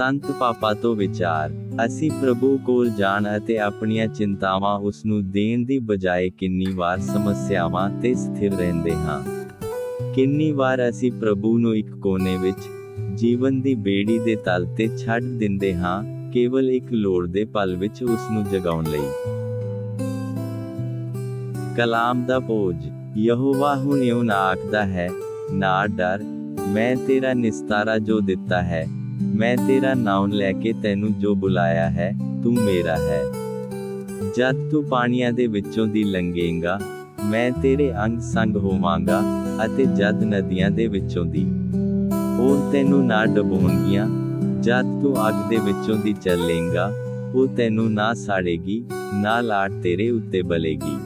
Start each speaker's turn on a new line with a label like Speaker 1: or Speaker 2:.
Speaker 1: ਸੰਤ ਪਾਪਾ ਤੋਂ ਵਿਚਾਰ। ਅਸੀਂ ਪ੍ਰਭੂ ਕੋਲ ਜਾਣ ਅਤੇ ਆਪਣੀਆਂ ਚਿੰਤਾਵਾਂ ਉਸ ਨੂੰ ਦੇਣ ਦੀ ਬਜਾਏ ਕਿੰਨੀ ਵਾਰ ਸਮੱਸਿਆਵਾਂ ਤੇ ਸਥਿਰ ਰਹਿੰਦੇ ਹਾਂ। ਕਿੰਨੀ ਵਾਰ ਅਸੀਂ ਪ੍ਰਭੂ ਨੂੰ ਇੱਕ ਕੋਨੇ ਵਿੱਚ, ਜੀਵਨ ਦੀ ਬੇੜੀ ਦੇ ਤਲ ਤੇ ਛੱਡ ਦਿੰਦੇ ਹਾਂ, ਕੇਵਲ ਇੱਕ ਲੋੜ ਦੇ ਪਲ ਵਿੱਚ ਉਸ ਨੂੰ ਜਗਾਉਣ ਲਈ। ਕਲਾਮ ਦਾ ਬੋਝ, ਯਹੋਵਾ ਹੁਣ ਇਉਂ ਨਾ ਆਖਦਾ ਹੈ, ਨਾ ਡਰ, ਮੈਂ ਤੇਰਾ ਨਿਸਤਾਰਾ ਜੋ ਦਿੱਤਾ ਹੈ ਮੈਂ ਤੇਰਾ ਨਾਮ ਲੈ ਕੇ ਤੈਨੂੰ ਜੋ ਬੁਲਾਇਆ ਹੈ, ਤੂੰ ਮੇਰਾ ਹੈ। ਜਦ ਤੂੰ ਪਾਣੀਆਂ ਦੇ ਵਿੱਚੋਂ ਦੀ ਲੰਘੇਂਗਾ, ਮੈਂ ਤੇਰੇ ਅੰਗ ਸੰਗ ਹੋਵਾਂਗਾ ਅਤੇ ਜਦ ਨਦੀਆਂ ਦੇ ਵਿੱਚੋਂ ਦੀ ਉਹ ਤੈਨੂੰ ਨਾ ਡਬੋਣਗੀਆਂ ਜਦ ਤੂੰ ਅੱਗ ਦੇ ਵਿੱਚੋਂ ਦੀ ਚੱਲੇਂਗਾ, ਉਹ ਤੈਨੂੰ ਨਾ ਸਾੜੇਗੀ, ਨਾ ਲਾਟ ਤੇਰੇ ਉੱਤੇ ਬਲੇਗੀ।